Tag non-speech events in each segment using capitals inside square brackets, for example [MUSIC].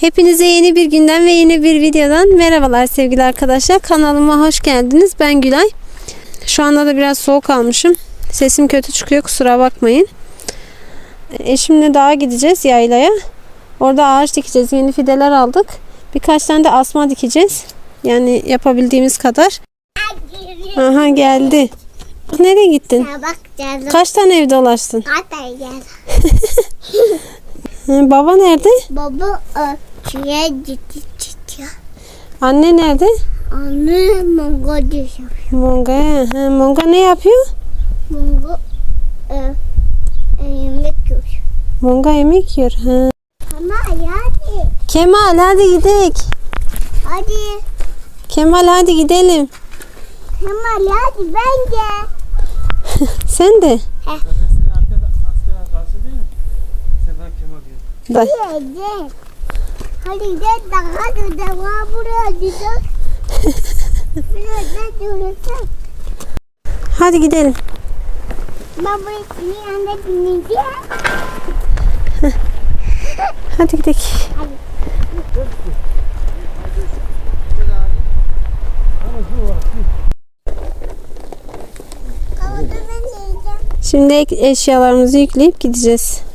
Hepinize yeni bir günden ve yeni bir videodan merhabalar sevgili arkadaşlar. Kanalıma hoş geldiniz. Ben Gülay. Şu anda da biraz soğuk almışım. Sesim kötü çıkıyor kusura bakmayın. Eşimle dağa gideceğiz yaylaya. Orada ağaç dikeceğiz. Yeni fideler aldık. Birkaç tane de asma dikeceğiz. Yani yapabildiğimiz kadar. Aha geldi. Nereye gittin? Bak. Kaç tane ev dolaştın? [LAUGHS] Baba nerede? Baba e, şeye gitti çıktı. Anne nerede? Anne mongo düşüyor. Monga. Ha, Monga ne yapıyor? Mongo e, e, yemek yiyor. Monga yemek yiyor. Ha. Ama hadi. Kemal hadi gidelim. Hadi. Kemal hadi gidelim. Ama hadi ben de. [LAUGHS] Sen de. Seni arkada asker karşı değil mi? Sedan Kemal diyor. Day. Hadi. Hadi gel daha da devam buraya gidelim. Biraz da durursun. Hadi gidelim. Baba senin yanında dinleyeceğim. [LAUGHS] Hadi gidelim. Yiyeceğim. Şimdi eşyalarımızı yükleyip gideceğiz.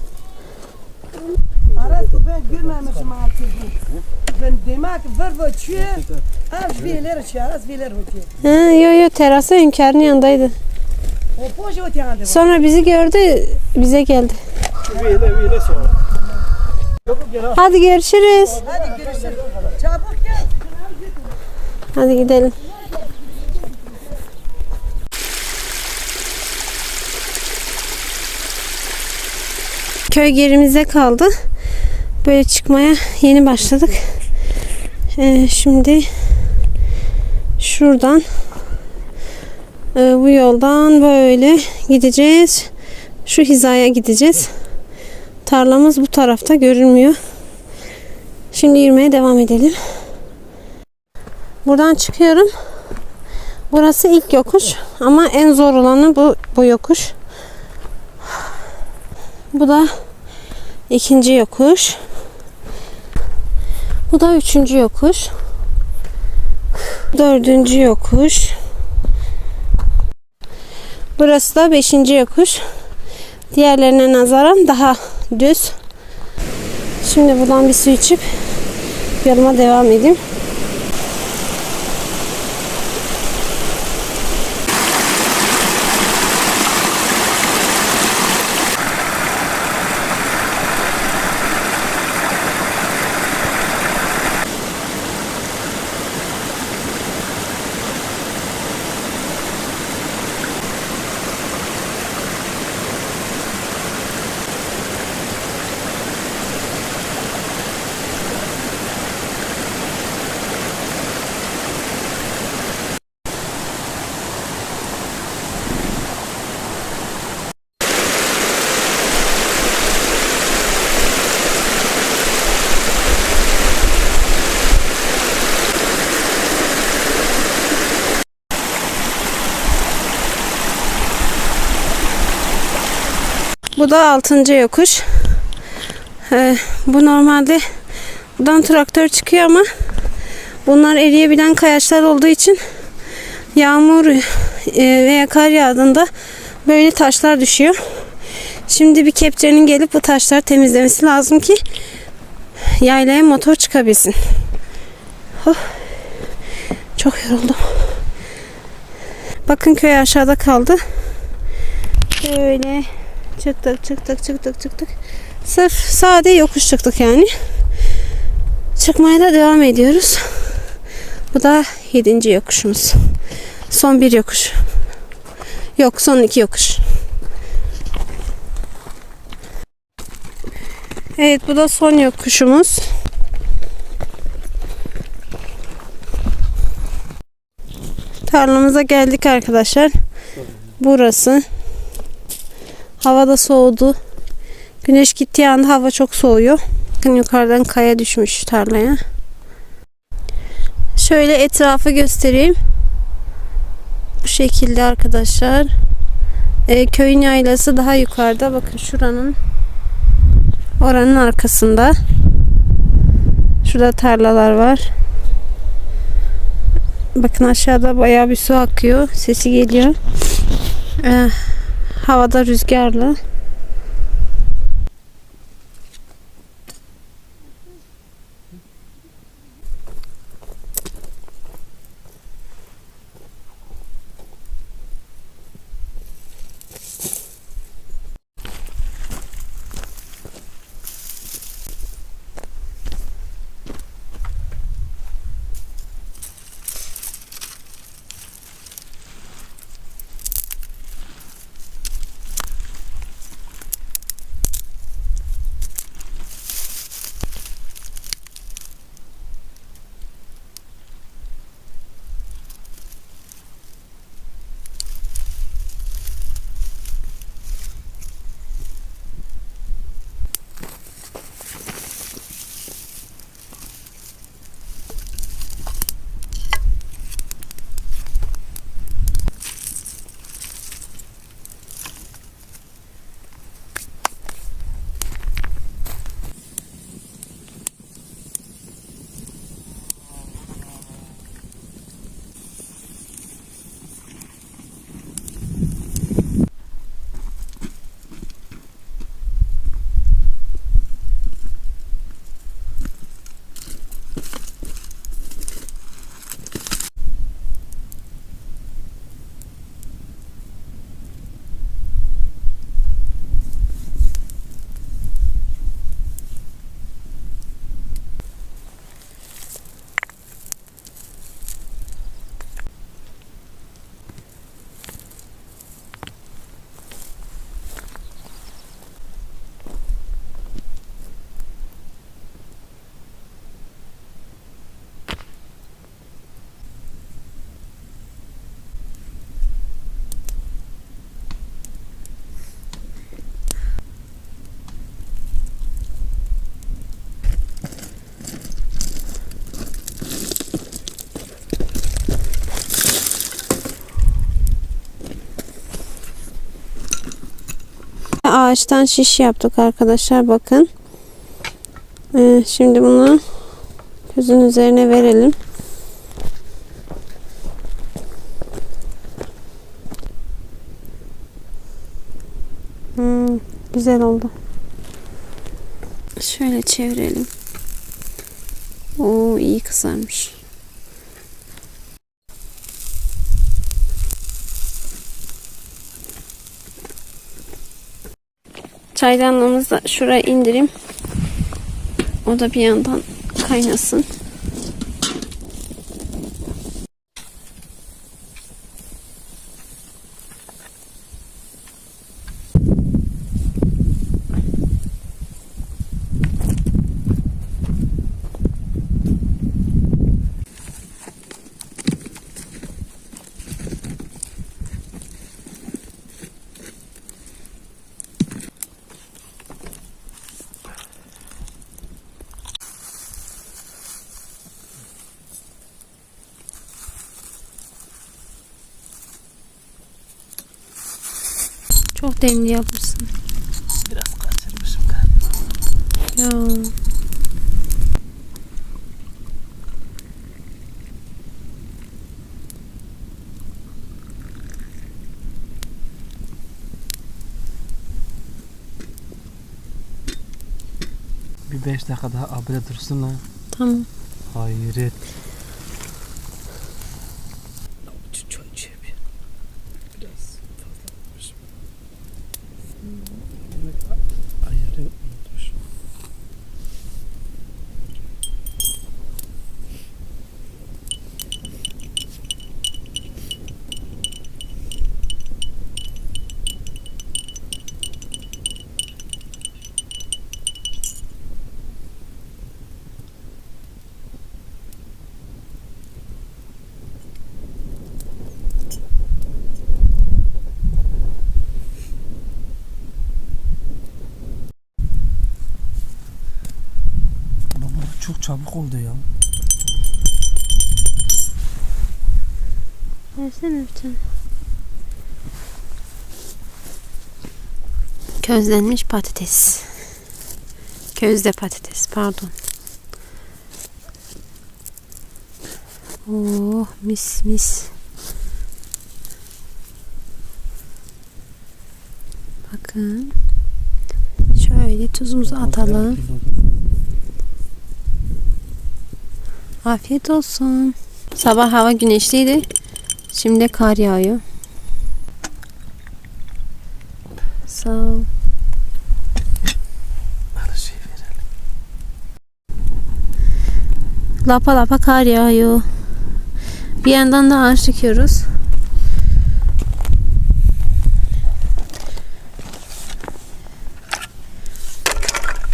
Az bilir şey, az bilir voiture. Ha, yo yo terasa hünkârın yanındaydı. O o tiyandı. Sonra bizi gördü bize geldi. Üyeyle üyeyle sonra. Hadi görüşürüz. Hadi görüşürüz. Çabuk gel. Hadi gidelim. Köy gerimize kaldı. Böyle çıkmaya yeni başladık. Ee, şimdi şuradan e, bu yoldan böyle gideceğiz. Şu hizaya gideceğiz. Tarlamız bu tarafta görünmüyor. Şimdi yürümeye devam edelim. Buradan çıkıyorum. Burası ilk yokuş ama en zor olanı bu, bu yokuş. Bu da ikinci yokuş. Bu da üçüncü yokuş. Dördüncü yokuş. Burası da beşinci yokuş. Diğerlerine nazaran daha düz. Şimdi buradan bir su içip yoluma devam edeyim. Bu da 6. yokuş. Ee, bu normalde buradan traktör çıkıyor ama bunlar eriyebilen kayaçlar olduğu için yağmur e, veya kar yağdığında böyle taşlar düşüyor. Şimdi bir kepçenin gelip bu taşları temizlemesi lazım ki yaylaya motor çıkabilsin. Oh, çok yoruldum. Bakın köy aşağıda kaldı. Böyle Çıktık çıktık çıktık çıktık. Sırf sade yokuş çıktık yani. Çıkmaya da devam ediyoruz. Bu da yedinci yokuşumuz. Son bir yokuş. Yok son iki yokuş. Evet bu da son yokuşumuz. Tarlamıza geldik arkadaşlar. Burası. Hava da soğudu. Güneş gittiği anda hava çok soğuyor. Bakın yukarıdan kaya düşmüş tarlaya. Şöyle etrafı göstereyim. Bu şekilde arkadaşlar. Ee, köyün yaylası daha yukarıda. Bakın şuranın oranın arkasında. Şurada tarlalar var. Bakın aşağıda bayağı bir su akıyor. Sesi geliyor. Ee, havada rüzgarlı. Ağaçtan şiş yaptık arkadaşlar bakın. Ee, şimdi bunu közün üzerine verelim. Hmm, güzel oldu. Şöyle çevirelim. Oo iyi kızarmış. Çaydanlığımızı da şuraya indireyim. O da bir yandan kaynasın. Çok demli yapmışsın. Biraz kaçırmışım galiba. Ya. Bir 5 dakika daha abire dursun ha. Tamam. Hayret. Çay içebilir. Biraz fazla olmuş. Evet, ayarı unutmuş. Ama bu çok çabuk oldu ya. Versene bir tane. Közlenmiş patates. Közde patates pardon. Oh mis mis. Bakın. Şöyle tuzumuzu atalım. Afiyet olsun. Sabah hava güneşliydi. Şimdi kar yağıyor. Sağ ol. Şey. Lapa lapa kar yağıyor. Bir yandan da ağaç dikiyoruz.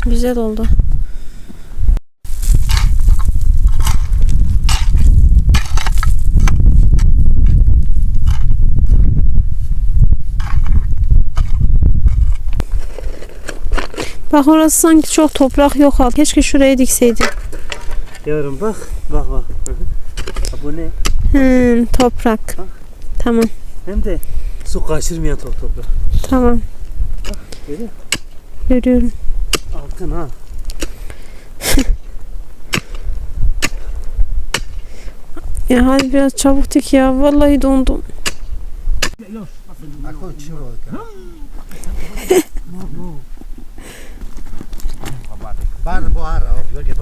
Güzel oldu. Bak orası sanki çok toprak yok. al. Keşke şuraya dikseydik. Yavrum bak. Bak bak. Ha, Bu ne? Hmm, toprak. Tamam, Hem de su kaçırmayan top toprak. tamam. Görüyor musun? Görüyorum. Altın ha. [LAUGHS] Ya hadi biraz çabuk dik ya. Vallahi dondum. Barn på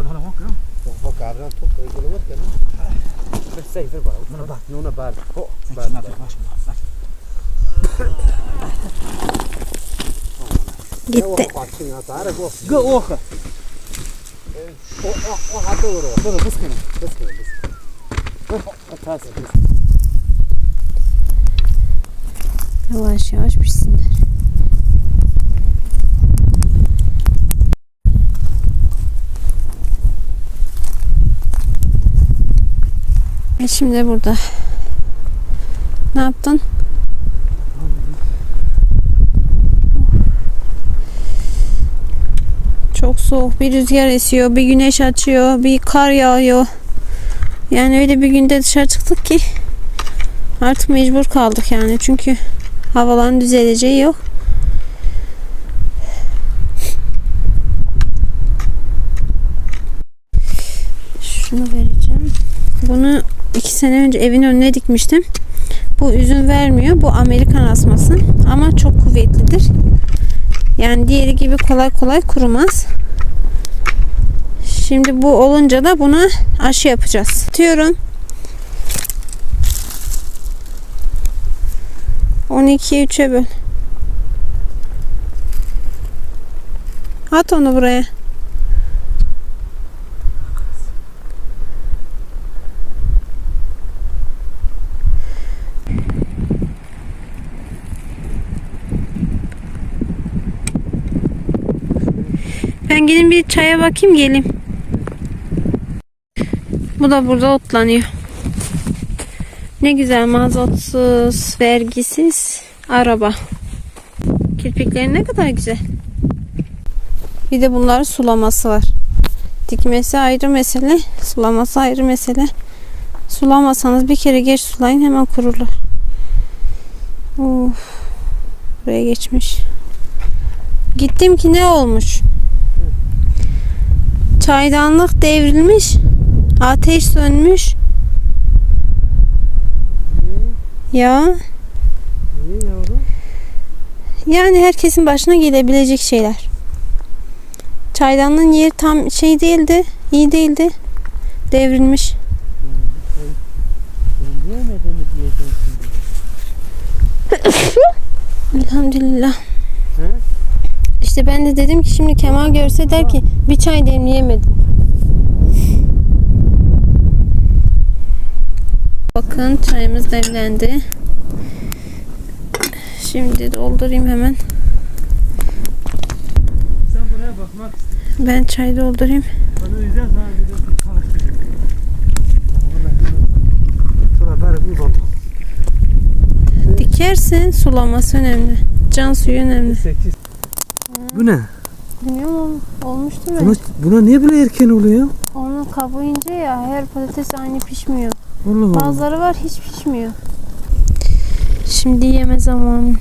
hadden hakan. Hakan redan tog i golvet den. Men säg det bara. Några bär. Några bär. Åh, bär. Gitti. Gå åka. Och här då då. Då busken. Busken. Busken. Yavaş yavaş pişsinler. Şimdi burada. Ne yaptın? Çok soğuk. Bir rüzgar esiyor, bir güneş açıyor, bir kar yağıyor. Yani öyle bir günde dışarı çıktık ki artık mecbur kaldık yani. Çünkü havaların düzeleceği yok. Şunu vereceğim. Bunu sene önce evin önüne dikmiştim. Bu üzüm vermiyor. Bu Amerikan asması. Ama çok kuvvetlidir. Yani diğeri gibi kolay kolay kurumaz. Şimdi bu olunca da buna aşı yapacağız. Atıyorum. 12'yi 3'e böl. At onu buraya. Ben gidin bir çaya bakayım geleyim. Bu da burada otlanıyor. Ne güzel mazotsuz, vergisiz araba. Kirpikleri ne kadar güzel. Bir de bunların sulaması var. Dikmesi ayrı mesele, sulaması ayrı mesele. Sulamasanız bir kere geç sulayın hemen kururlar. Uf, buraya geçmiş. Gittim ki ne olmuş? Çaydanlık devrilmiş. Ateş sönmüş. Ya Niye yavrum? yani herkesin başına gelebilecek şeyler. Çaydanlığın yeri tam şey değildi, iyi değildi. Devrilmiş. [LAUGHS] Elhamdülillah. İşte ben de dedim ki şimdi Kemal görse der ki bir çay demleyemedim. Bakın çayımız demlendi. Şimdi doldurayım hemen. Sen buraya bakmak. Ben çay doldurayım. Bana sana bir de. Dikersin sulaması önemli. Can suyu önemli. 8. Bu ne? Bilmiyorum olmuştur bence. Buna, buna niye böyle erken oluyor? Onun kabuğu ince ya her patates aynı pişmiyor. Allah Allah. Bazıları var hiç pişmiyor. Şimdi yeme zamanı.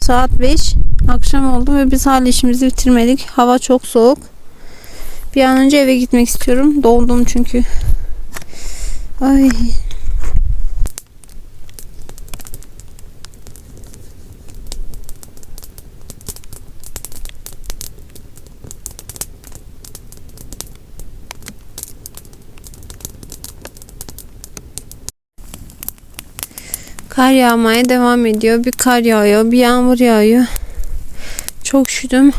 Saat 5. Akşam oldu ve biz hala işimizi bitirmedik. Hava çok soğuk. Bir an önce eve gitmek istiyorum. Dondum çünkü. Ay. Kar yağmaya devam ediyor. Bir kar yağıyor, bir yağmur yağıyor. Çok üşüdüm.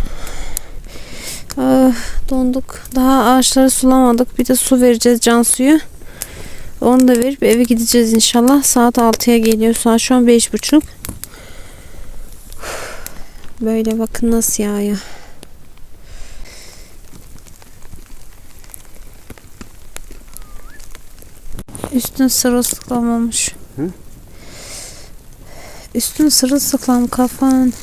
Ah, donduk. Daha ağaçları sulamadık. Bir de su vereceğiz can suyu. Onu da verip eve gideceğiz inşallah. Saat 6'ya geliyor. Saat şu an 5.30. Böyle bakın nasıl yağıyor. Üstün sırılsıklam olmuş. Üstün sırılsıklam kafan.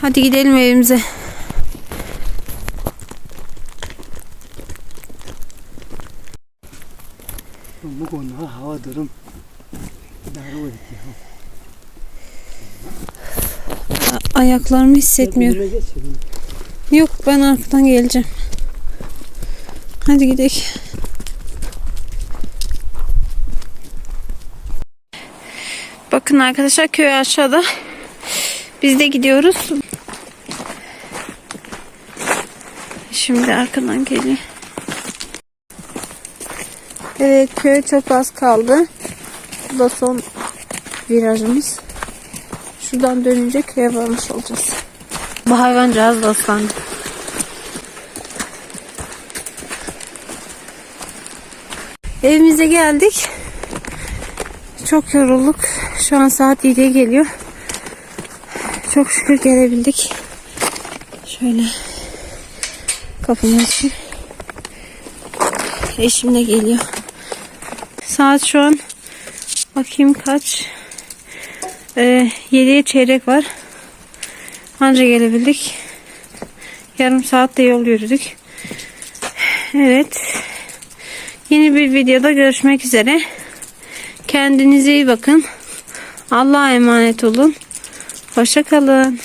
Hadi gidelim evimize. Bu konuda hava durum. Ayaklarımı hissetmiyorum. Yok ben arkadan geleceğim. Hadi gidelim. Bakın arkadaşlar köy aşağıda. Biz de gidiyoruz. Şimdi arkadan geliyor. Evet köy çok az kaldı. Bu da son virajımız. Şuradan dönünce köye varmış olacağız. Bu hayvancağız da ıslandı. Evimize geldik. Çok yorulduk. Şu an saat 7'ye geliyor. Çok şükür gelebildik. Şöyle kapımı açayım. Eşim de geliyor. Saat şu an bakayım kaç. Ee, 7'ye çeyrek var. Anca gelebildik. Yarım saatte yol yürüdük. Evet. Yeni bir videoda görüşmek üzere. Kendinize iyi bakın. Allah'a emanet olun. Hoşça kalın.